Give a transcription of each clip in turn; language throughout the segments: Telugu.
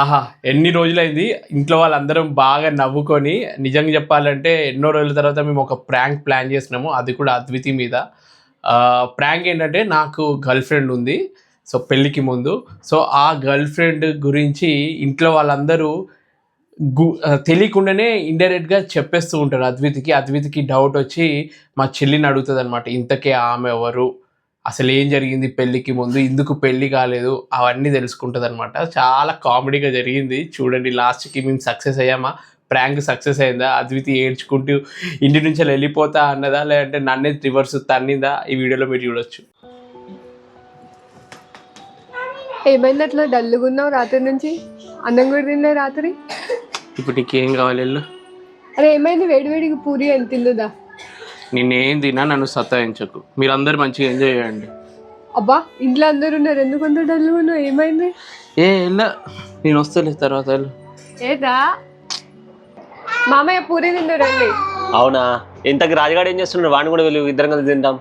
ఆహా ఎన్ని రోజులైంది? ఇంట్లో వాళ్ళందరం బాగా నవ్వుకొని నిజంగా చెప్పాలంటే ఎన్నో రోజుల తర్వాత మేము ఒక ప్రాంక్ ప్లాన్ చేసినాము. అది కూడా అద్వితి మీద. ప్రాంక్ ఏంటంటే నాకు గర్ల్ ఫ్రెండ్ ఉంది. సో పెళ్ళికి ముందు. సో ఆ గర్ల్ ఫ్రెండ్ గురించి ఇంట్లో వాళ్ళందరూ గు తెలియకుండానే ఇండైరెక్ట్గా చెప్పేస్తూ ఉంటారు అద్వితికి. అద్వితికి డౌట్ వచ్చి మా చెల్లిని అడుగుతుంది అనమాట ఇంతకే ఆమె ఎవరు? అసలు ఏం జరిగింది పెళ్ళికి ముందు? ఎందుకు పెళ్ళి కాలేదు. అవన్నీ తెలుసుకుంటుంది అనమాట చాలా కామెడీగా జరిగింది. చూడండి లాస్ట్కి మేము సక్సెస్ అయ్యామా? ప్రాంక్ సక్సెస్ అయిందా? అద్వితి ఏడ్చుకుంటూ ఇంటి నుంచి అలా వెళ్ళిపోతా అన్నదా? లేదంటే నన్నే రివర్స్ తన్నిందా? ఈ వీడియోలో మీరు చూడొచ్చు. ఏమైంది అట్లా డల్లుగా ఉన్నావు రాత్రి నుంచి? అన్నం కూడా తినలే రాత్రి? ఇప్పుడు నీకేం కావాలి అరే ఏమైంది? వేడి వేడికి పూరి అని తిందుదా? నేనేం తినా నన్ను సతాయించకు. మీరందరూ మంచిగా ఎంజాయ్ చేయండి. అబ్బా ఇంట్లో అందరు ఉన్నారు. ఎందుకు అంత డల్లుగా ఉన్నావు? ఏమైంది? ఏ వెళ్ళా నేను వస్తాలే తర్వాత వెళ్ళు ఏదా? మామయ్య పూరి తిందు రండి. అవునా? ఇంతకు రాజుగాడు ఏం చేస్తున్నాడు? వాడిని కూడా వెళ్ళి ఇద్దరం కలిసి తింటాం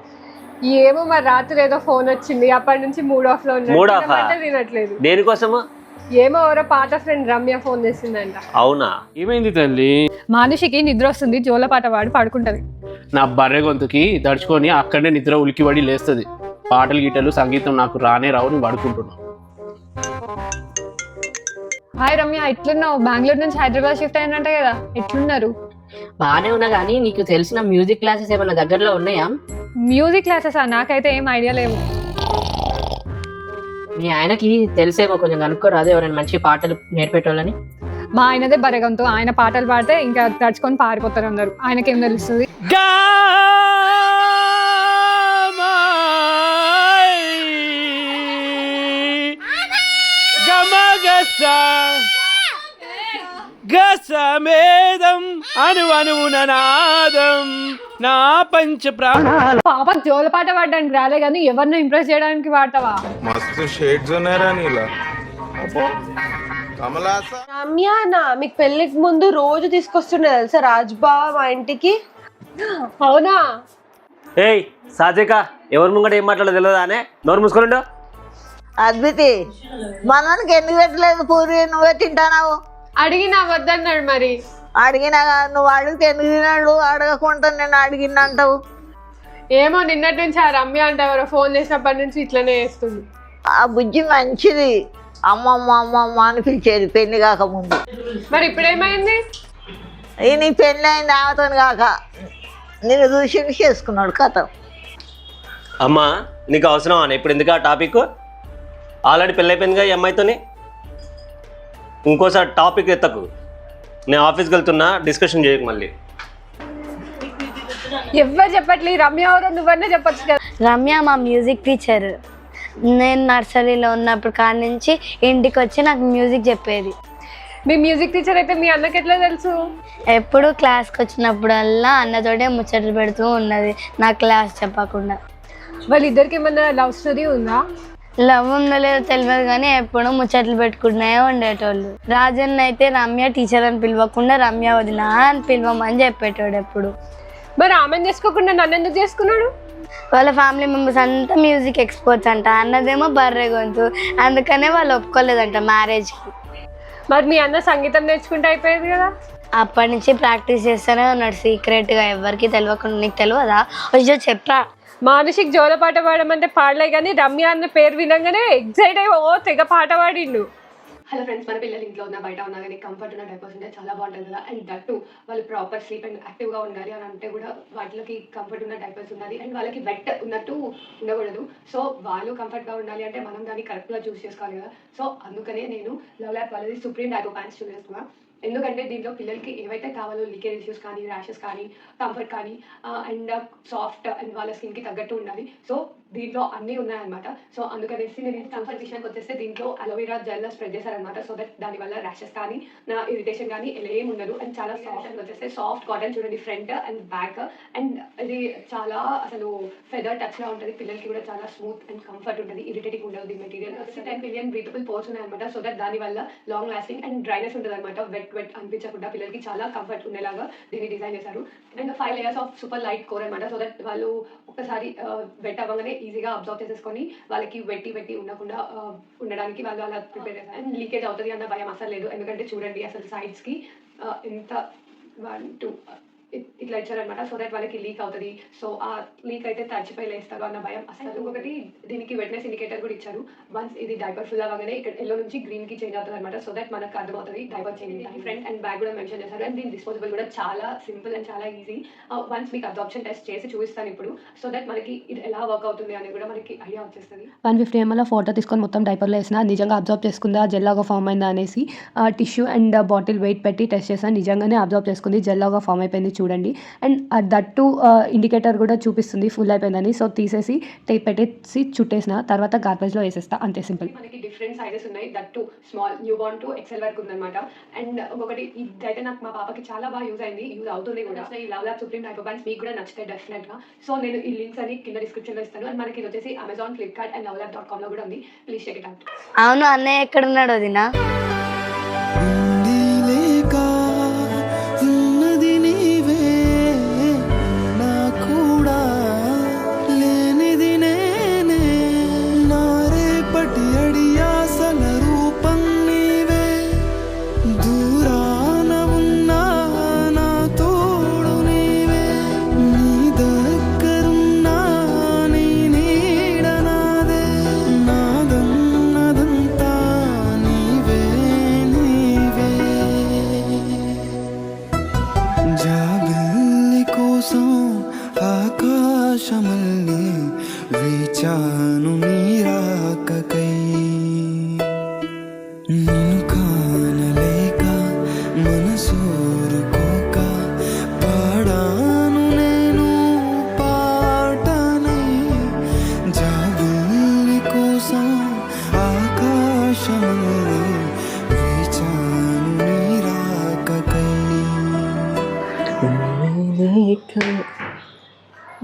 ఏమో మరి రాత్రి ఏదో ఫోన్ వచ్చింది. అప్పటి నుంచి మూడ్ ఆఫ్లో ఉన్నాడు Mood off ఆ? తినమంటే తినట్లేదు. దేనికోసము? ఏమో ఎవరో పాత ఫ్రెండ్ రమ్య ఫోన్ చేసిందంట. అవునా? ఏమైంది తల్లి? మానుషికి నిద్ర వస్తుంది జోలపాట వాడి పడుకుంటది. నా బర్రె గొంతుకి దడుచుకొని అక్కడనే నిద్ర ఉలికిపడి లేస్తుంది. పాటలు గీటలు సంగీతం నాకు రానే రావు నేను పడుకుంటున్నాను హాయ్ రమ్య ఎట్లున్నావు? బెంగళూరు నుంచి హైదరాబాద్ షిఫ్ట్ అయినంట కదా ఎట్లున్నారు? బాగానే ఉన్నా కానీ నీకు తెలిసిన మ్యూజిక్ క్లాసెస్ ఏమైనా దగ్గరలో ఉన్నాయా? Music classes? నాకైతే ఏం ఐడియా లేవు. మీ ఆయనకి తెలిసేమో కొంచెం కనుక్కోరాదు ఎవరైనా మంచి పాటలు నేర్పేటోళ్ళని. మా ఆయనదే బరగంతో ఆయన పాటలు పాడితే ఇంకా తడుచుకొని పారిపోతారు అందరు. ఆయనకేం తెలుస్తుంది? గసమేదం అను అనువున నాదం. నా పంచ ప్రాణాలు పాప జోలపాట పాడడానికి రాలే కానీ ఎవరిని ఇంప్రెస్ చేయడానికి పాడతావా? మస్తు షేడ్స్ ఉన్నారా నీలా. మీకు పెళ్ళికి ముందు రోజు తీసుకొస్తుండే తెలుసా రాజ్బా మా ఇంటికి? అవునా? ఏయ్ సాజిక ఎవరి ముంగట ఏం మాట్లాడదు తెలియదా అనే? నోరు మూసుకోండు అద్భుతి మనకి ఎందుకు పెట్టలేదు పూరి? నువ్వే తింటానావు. అడిగినా వద్దన్నాడు మరి. అడిగినా కాదు, నువ్వు అడిగితే ఎందుకు తినాడు? అడగకుండా నేను అడిగిన అంటావు ఏమో నిన్నటి నుంచి ఆ రమ్య అంటే ఎవరో ఫోన్ చేసినప్పటి నుంచి ఇట్లనే చేస్తుంది. ఆ బుజ్జి మంచిది. అమ్మమ్మ అమ్మమ్మ అని పిలిచేది పెళ్ళి కాకముందు. మరి ఇప్పుడు ఏమైంది ఈ నీ పెళ్ళి అయింది ఆమెతో కాక. నేను చూసి చేసుకున్నాడు కథ? అమ్మా నీకు అవసరం అని ఇప్పుడు ఎందుకు ఆ టాపిక్? ఆల్రెడీ పెళ్ళైపోయిందిగా ఈ అమ్మాయితోని? ఇంకోసారి టాపిక్ ఎత్తకు. నేను ఆఫీస్కి వెళ్తున్నా డిస్కషన్ చేయకు మళ్ళీ. ఎవ్వరు చెప్పట్లే రమ్య ఎవరో నువ్వన్నా చెప్పొచ్చు కదా. రమ్య మా మ్యూజిక్ టీచర్. నేను నర్సరీలో ఉన్నప్పుడు కాడి నుంచి ఇంటికి వచ్చి నాకు మ్యూజిక్ చెప్పేది. మీ మ్యూజిక్ టీచర్ అయితే మీ అన్నకి ఎట్లా తెలుసు? ఎప్పుడు క్లాస్కి వచ్చినప్పుడల్లా అన్నతోటే ముచ్చట్లు పెడుతూ ఉన్నది నా క్లాస్ చెప్పకుండా. వాళ్ళిద్దరికి ఏమన్నా లవ్ స్టోరీ ఉందా? లవ్ ఉందో లేదో తెలియదు కానీ ఎప్పుడు ముచ్చట్లు పెట్టుకుంటూనే ఉండేటోళ్ళు. రాజన్ అయితే రమ్య టీచర్ అని పిలవకుండా రమ్య వదిన అని పిలవమని చెప్పేటోడు ఎప్పుడు. మరి ఆమెను చేసుకోకుండా నన్ను ఎందుకు చేసుకున్నాడు? వాళ్ళ ఫ్యామిలీ మెంబర్స్ అంతా మ్యూజిక్ ఎక్స్పర్ట్స్ అంట. అన్నదేమో బర్రె గొంతు. అందుకనే వాళ్ళు ఒప్పుకోలేదంట మ్యారేజ్కి మరి మీ అన్న సంగీతం నేర్చుకుంటే అయిపోయేది కదా? అప్పటి నుంచి ప్రాక్టీస్ చేస్తూనే ఉన్నాడు. సీక్రెట్గా ఎవరికి తెలియకుండా నీకు తెలియదా వచ్చి చెప్పరా? మానసిక్ జోల పాట పాడమంటే పాడలే కానీ రమ్య అన్న పేరు వినంగానే ఎగ్జైట్ అయ్యి ఓ తెగ పాట పాడిండు. హలో ఫ్రెండ్స్ మన పిల్లలు ఇంట్లో ఉన్నా బయట ఉన్నా కానీ కంఫర్ట్ ఉన్న డైపర్స్ ఉంటే చాలా బాగుంటుంది కదా. అండ్ దట్ టు వాళ్ళు ప్రాపర్ స్లీప్ అండ్ యాక్టివ్గా ఉండాలి అని అంటే కూడా వాటికి కంఫర్ట్ ఉన్న డైపర్స్ ఉండాలి. అండ్ వాళ్ళకి వెట్ ఉన్నట్టు ఉండకూడదు. సో వాళ్ళు కంఫర్ట్గా ఉండాలి అంటే మనం దాన్ని కరెక్ట్గా చూస్ చేసుకోవాలి కదా. సో అందుకనే నేను లవ్ ల్యాబ్ వాళ్ళది సుప్రీం డైపో ప్యాంట్స్ చూస్ ఎందుకంటే దీంట్లో పిల్లలకి ఏవైతే కావాలో లీకేజ్ ఇష్యూస్ కానీ ర్యాషెస్ కానీ కంఫర్ట్ కానీ అండ్ సాఫ్ట్ అండ్ వాళ్ళ స్కిన్కి తగ్గట్టు ఉండాలి. సో దీంట్లో అన్నీ ఉన్నాయన్నమాట. సో అందుకనేసి నేను కంఫర్ట్ విషయానికి వచ్చేస్తే దీంట్లో అలోవెరా జెల్ స్ప్రెడ్ చేశారనమాట సో దట్ దానివల్ల ర్యాషెస్ కానీ నా ఇరిటేషన్ కానీ ఇలా ఏం ఉండదు. అండ్ చాలా సాఫ్ట్ వచ్చేస్తే సాఫ్ట్ కాటన్ చూడండి ఫ్రంట్ అండ్ బ్యాక్ అండ్ ఇది చాలా అసలు ఫెదర్ టచ్లా ఉంటుంది. పిల్లలకి కూడా చాలా స్మూత్ అండ్ కంఫర్ట్ ఉంటుంది. ఇరిటేటింగ్ ఉండదు ఈ material ten million breathable pores ఉన్నాయన్నమాట. సో దట్ దాని వల్ల లాంగ్ లాస్టింగ్ అండ్ డ్రైనెస్ ఉంటుంది అనమాట వెట్ వెట్ అనిపించకుండా పిల్లలకి చాలా కంఫర్ట్ ఉండేలాగా దీన్ని డిజైన్ చేశారు. And five layers of super light core అనమాట సో దట్ వాళ్ళు ఒక్కసారి వెట్ uh, అవ్వగానే ఈజీగా అబ్జర్వ్ చేసేసుకొని వాళ్ళకి వెట్టి వెట్టి ఉండకుండా ఉండడానికి వాళ్ళు అలా ప్రిపేర్ చేస్తారు. అండ్ లీకేజ్ అవుతుంది అన్న భయం అసలు లేదు. ఎందుకంటే చూడండి అసలు సైడ్స్కి ఎంత వన్ టూ ఇట్లా ఇచ్చారనమాట సో దట్ వాళ్ళకి లీక్ అవుతుంది. సో ఆ లీక్ అయితే తడిచిపోయి లేస్తారు అన్న భయం. అసలు ఇంకొకటి దీనికి వెట్నెస్ ఇండికేటర్ కూడా ఇచ్చారు. వన్స్ ఇది డైపర్ ఫుల్ అవ్వగానే ఇక్కడ ఎల్లో నుంచి గ్రీన్కి చేంజ్ అవుతుంది అనమాట సో దట్ మనకు అర్థమవుతుంది diaper change front and back కూడా మెన్షన్ చేశారు. అండ్ దీని డిస్పోజబుల్ కూడా చాలా సింపుల్ అండ్ చాలా ఈజీ వన్స్ మీకు అబ్జార్ప్షన్ టెస్ట్ చేసి చూపిస్తాను ఇప్పుడు. సో దట్ మనకి ఇది ఎలా వర్క్ అవుతుంది అని కూడా మనకి ఐడియా వచ్చేస్తుంది. వన్ ఫిఫ్టీ ఎంఎల్ ఫోటో తీసుకొని మొత్తం డైపర్లో వేసిన నిజంగా అబ్జర్వ్ చేసుకుందా? జెల్లాగా ఫామ్ అయిందా అనేసి టిష్యూ అండ్ బాటిల్ వెయిట్ పెట్టి టెస్ట్ చేసాను నిజంగానే అబ్జర్వ్ చేసుకుంది. జెల్లాగా ఫామ్ అయిపోయింది. చూడండి. అండ్ దట్టు ఇండికేటర్ కూడా చూపిస్తుంది. ఫుల్ అయిపోయిందని. సో తీసేసి టేప్ పెట్టేసి చుట్టేసిన. తర్వాత గార్బేజ్లో వేసేస్తా. అంతే సింపుల్. మనకి డిఫరెంట్ సైజెస్ ఉన్నాయి. That to small newborn to XL వరకు ఉందన్నమాట. అండ్ ఇంకొకటి ఇదైతే నాకు మా పాపకి చాలా బాగా యూజ్ అయింది. యూజ్ అవుతుంది కూడా. ఈ love lab supreme type bands మీకు కూడా నచ్చుతాయి డెఫినెట్గా సో నేను ఈ లింక్స్ అని కింద డిస్క్రిప్షన్లో ఇస్తాను. అండ్ మనకి ఇది వచ్చేసి Amazon Flipkart and love lab dot కామ్లో కూడా ఉంది. ప్లీజ్ చెక్ ఇట్ అవుట్ అవును అన్నయ్య ఎక్కడ ఉన్నాడు వదినా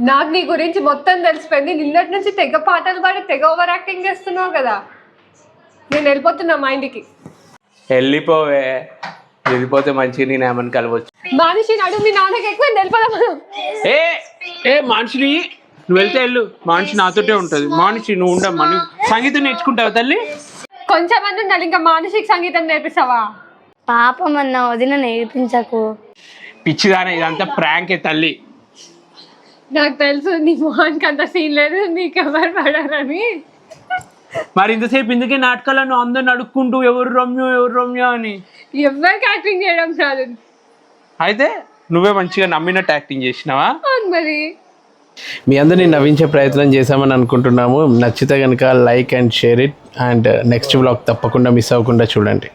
నాకు నీ గురించి మొత్తం తెలిసిపోయింది. నిన్నటి నుంచి తెగ పాటలు పాడి తెగ ఓవర్ యాక్టింగ్ చేస్తున్నావు కదా. నేను వెళ్ళిపోతున్నా మా ఇంటికి వెళ్ళిపోవే. వెళ్ళిపోతే మంచిగా నేను ఏమని కలవచ్చు. మనిషి నడుము మీ నాన్నకి ఎక్కువ వెళ్ళిపోదాం. ఏ ఏ మనిషిని నువ్వు వెళ్తే వెళ్ళు. మనిషి నాతోటే ఉంటుంది. మనిషి నువ్వు ఉండమ్మా. నువ్వు సంగీతం నేర్చుకుంటావు తల్లి? కొంచెం మంది ఉండాలి ఇంకా మానసిక సంగీతం నేర్పిస్తావా? పాపం అన్న వదిన నేర్పించకు. పిచ్చిదానే ఇదంతా ప్రాంకే తల్లి. నాకు తెలుసు నీ మొహానికి అంత సీన్ లేదు నీకు ఎవరు పడారని. మరి ఇంతసేపు ఇందుకే నాటకాలను అందరిని అడుక్కుంటూ ఎవరు రమ్యో ఎవరు రమ్యో అని. ఎవరికి యాక్టింగ్ చేయడం రాదు. అయితే నువ్వే మంచిగా నమ్మినట్టు యాక్టింగ్ చేసినావా? అవును మరి. మీ అందరినీ నవ్వించే ప్రయత్నం చేశామని అనుకుంటున్నాము. నచ్చితే కనుక like and share it. And next blog తప్పకుండా మిస్ అవ్వకుండా చూడండి.